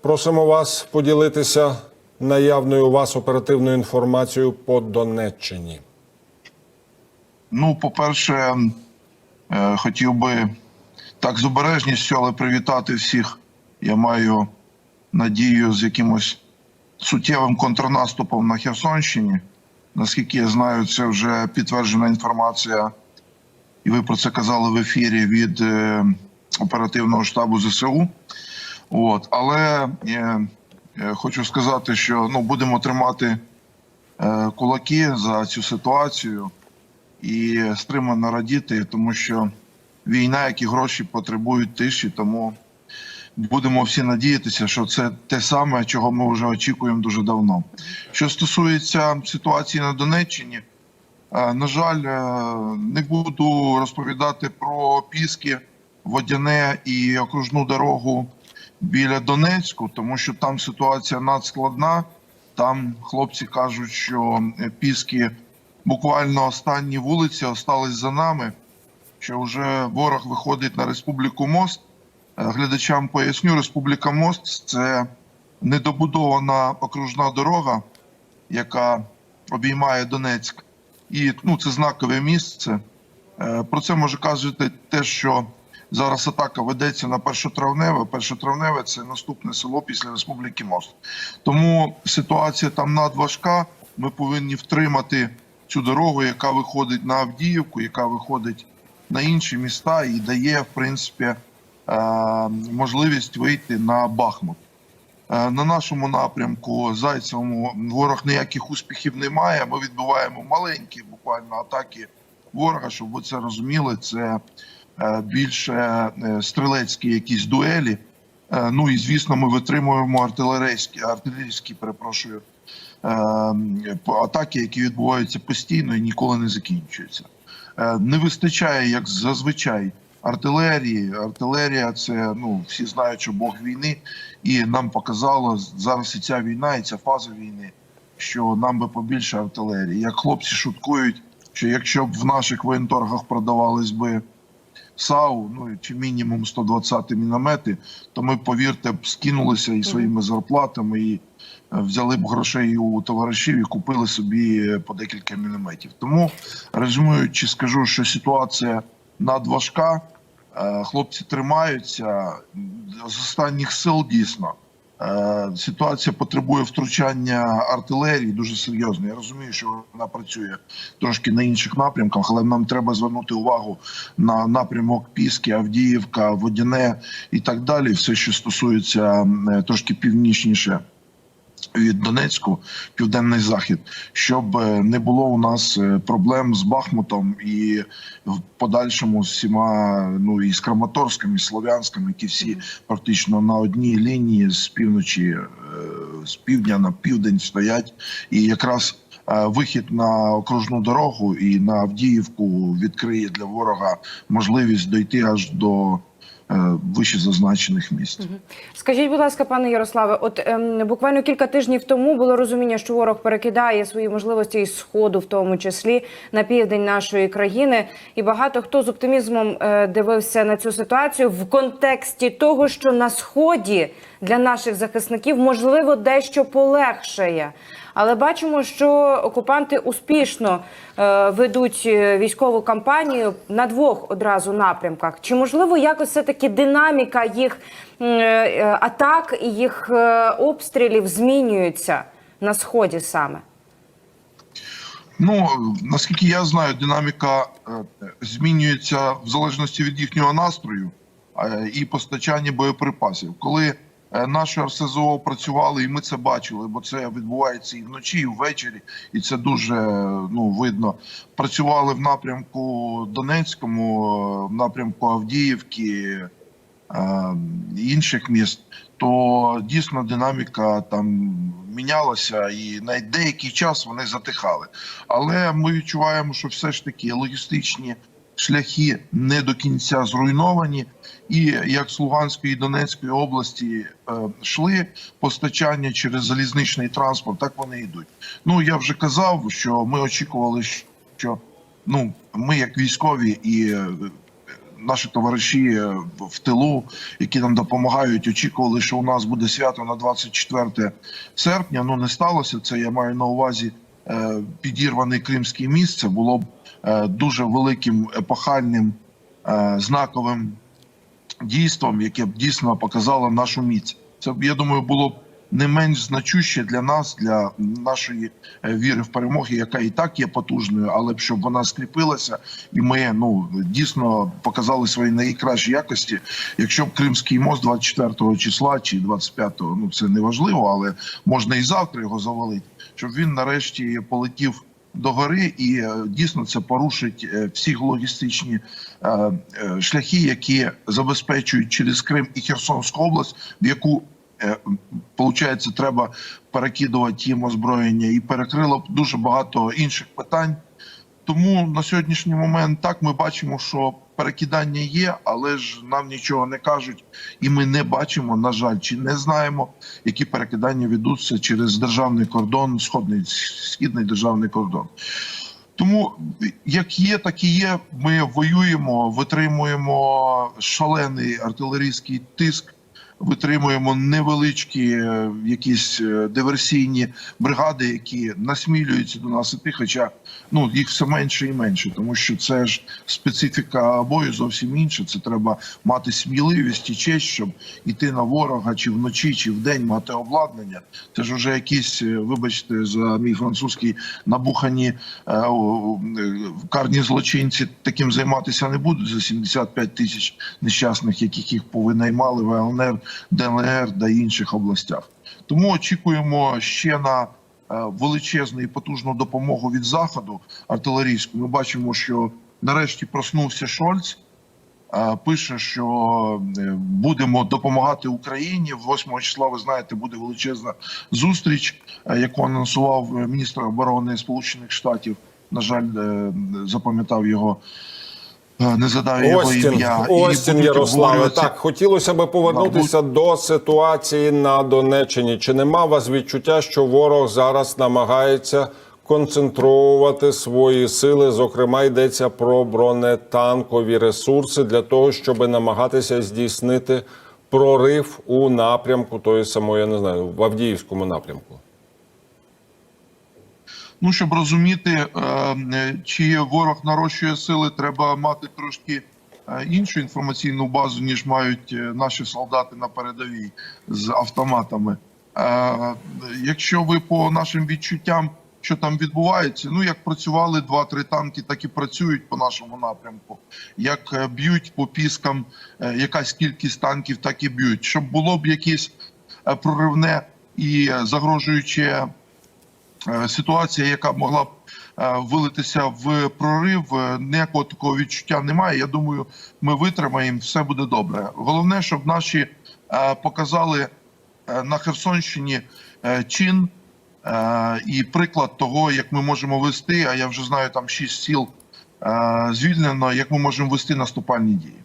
Просимо вас поділитися наявною у вас оперативною інформацією по Донеччині. Ну, по-перше, е, хотів би так з обережністю, але привітати всіх. Я маю надію з якимось суттєвим контрнаступом на Херсонщині. Наскільки я знаю, це вже підтверджена інформація, і ви про це казали в ефірі від е, оперативного штабу ЗСУ. От, але е, е, хочу сказати, що ну, будемо тримати е, кулаки за цю ситуацію і стримано радіти, тому що війна, як і гроші, потребують тиші. Тому будемо всі надіятися, що це те саме, чого ми вже очікуємо дуже давно. Що стосується ситуації на Донеччині, е, на жаль, е, не буду розповідати про Піски, Водяне і окружну дорогу біля Донецьку, тому що там ситуація надскладна. Там хлопці кажуть, що е, Піски буквально останні вулиці остались за нами. Що вже ворог виходить на Республіку Мост. Е, Глядачам поясню, Республіка Мост це недобудована окружна дорога, яка обіймає Донецьк. І ну, це знакове місце. Е, Про це може казати те, що зараз атака ведеться на першотравневе. Першотравневе це наступне село після Республіки Мост. Тому ситуація там надважка. Ми повинні втримати цю дорогу, яка виходить на Авдіївку, яка виходить на інші міста і дає, в принципі, е, можливість вийти на Бахмут. Е, На нашому напрямку Зайцевому ворог ніяких успіхів не має. Ми відбиваємо маленькі буквально атаки ворога, щоб ви це розуміли. Це більше е, стрілецькі якісь дуелі. Е, Ну і звісно, ми витримуємо артилерійські, артилерійські, перепрошую, е, атаки, які відбуваються постійно і ніколи не закінчуються. Е, Не вистачає, як зазвичай, артилерії. Артилерія це ну всі знають, що Бог війни, і нам показало зараз і ця війна, і ця фаза війни, що нам би побільше артилерії. Як хлопці шуткують, що якщо б в наших воєнторгах продавались би САУ, ну чи мінімум 120 міномети, то ми, повірте, б скинулися і своїми зарплатами, і е, взяли б грошей у товаришів і купили собі по декілька мінометів. Тому резюмуючи, скажу, що ситуація надважка. Е, Хлопці тримаються з останніх сил дійсно. Е, Ситуація потребує втручання артилерії дуже серйозно. Я розумію, що вона працює трошки на інших напрямках, але нам треба звернути увагу на напрямок Піски, Авдіївка, Водяне і так далі. Все, що стосується е, трошки північніше від Донецьку, південний захід, щоб е, не було у нас е, проблем з Бахмутом і в подальшому з всіма, ну і з Краматорськом, і Слов'янськом, які всі практично на одній лінії з півночі, е, з півдня на південь стоять, і якраз. Вихід на окружну дорогу і на Авдіївку відкриє для ворога можливість дойти аж до вище зазначених місць. Скажіть, будь ласка, пане Ярославе, от ем, буквально кілька тижнів тому було розуміння, що ворог перекидає свої можливості із сходу, в тому числі на південь нашої країни, і багато хто з оптимізмом е, дивився на цю ситуацію в контексті того, що на сході для наших захисників можливо дещо полегшає. Але бачимо, що окупанти успішно е, ведуть е, військову кампанію на двох одразу напрямках. Чи можливо якось все таки динаміка їх е, атак і їх обстрілів змінюється на сході саме? Ну наскільки я знаю, динаміка змінюється в залежності від їхнього настрою і постачання боєприпасів. Коли наші РСЗО працювали, і ми це бачили, бо це відбувається і вночі, і ввечері, і це дуже е, ну видно. Працювали в напрямку Донецькому, е, в напрямку Авдіївки. е, Інших міст, то дійсно динаміка там мінялася, і на деякий час вони затихали. Але ми відчуваємо, що все ж таки логістичні шляхи не до кінця зруйновані, і як з Луганської і Донецької області е, йшли постачання через залізничний транспорт, так вони йдуть. Ну я вже казав, що ми очікували, що ну ми, як військові, і е, наші товариші е, в тилу, які нам допомагають, очікували, що у нас буде свято на 24 серпня. Ну не сталося це. Я маю на увазі е, підірваний кримський міст. Це було б е, дуже великим епохальним е, знаковим дійством, яке б дійсно показало нашу міць. Це я думаю, було б не менш значуще для нас, для нашої е, віри в перемоги, яка і так є потужною, але б щоб вона скріпилася, і ми ну дійсно показали свої найкращі якості. Якщо б Кримський мост 24 числа чи 25-го, ну це не важливо, але можна і завтра його завалити, щоб він нарешті полетів до гори, і е, дійсно це порушить е, всі логістичні е, шляхи, які забезпечують через Крим і Херсонську область, в яку Получається, треба перекидувати їм озброєння і перекрило дуже багато інших питань. Тому на сьогоднішній момент так ми бачимо, що перекидання є, але ж нам нічого не кажуть, і ми не бачимо, на жаль, чи не знаємо, які перекидання ведуться через державний кордон, сходний східний державний кордон. Тому як є, так і є. Ми воюємо, витримуємо шалений артилерійський тиск. Витримуємо невеличкі е, якісь е, диверсійні бригади, які насмілюються до нас іти, хоча ну їх все менше і менше, тому що це ж специфіка бою зовсім інша. Це треба мати сміливість і честь, щоб іти на ворога чи вночі, чи вдень мати обладнання. Це ж вже якісь, е, вибачте, за мій французький набухані карні злочинці таким займатися не будуть за 75 тисяч нещасних, яких їх повинаймали в ЛНР, ДНР та інших областях. Тому очікуємо ще на е, величезну і потужну допомогу від заходу артилерійську. Ми бачимо, що нарешті проснувся Шольц. е, Пише, що е, будемо допомагати Україні. 8 числа, ви знаєте, буде величезна зустріч, яку анонсував міністр оборони Сполучених Штатів. На жаль, запам'ятав його, не задав його Остін, ім'я. Остін Ярославе. Так, хотілося би повернутися до ситуації на Донеччині. Чи нема у вас відчуття, що ворог зараз намагається концентрувати свої сили? Зокрема, йдеться про бронетанкові ресурси для того, щоб намагатися здійснити прорив у напрямку тої самої, я не знаю, в Авдіївському напрямку. Ну, щоб розуміти, е, чи ворог нарощує сили, треба мати трошки е, іншу інформаційну базу, ніж мають е, наші солдати на передовій з автоматами. Якщо ви по нашим відчуттям, що там відбувається, ну як працювали два-три танки, так і працюють по нашому напрямку. Як б'ють по піскам, якась кількість танків, так і б'ють. Щоб було б якесь проривне і загрожуюче ситуація, яка могла б е, вилитися в прорив. е, Ніякого такого відчуття немає. Я думаю, ми витримаємо, все буде добре. Головне, щоб наші е, показали е, на Херсонщині е, чин е, і приклад того, як ми можемо вести. А я вже знаю, там шість сіл е, звільнено, як ми можемо вести наступальні дії.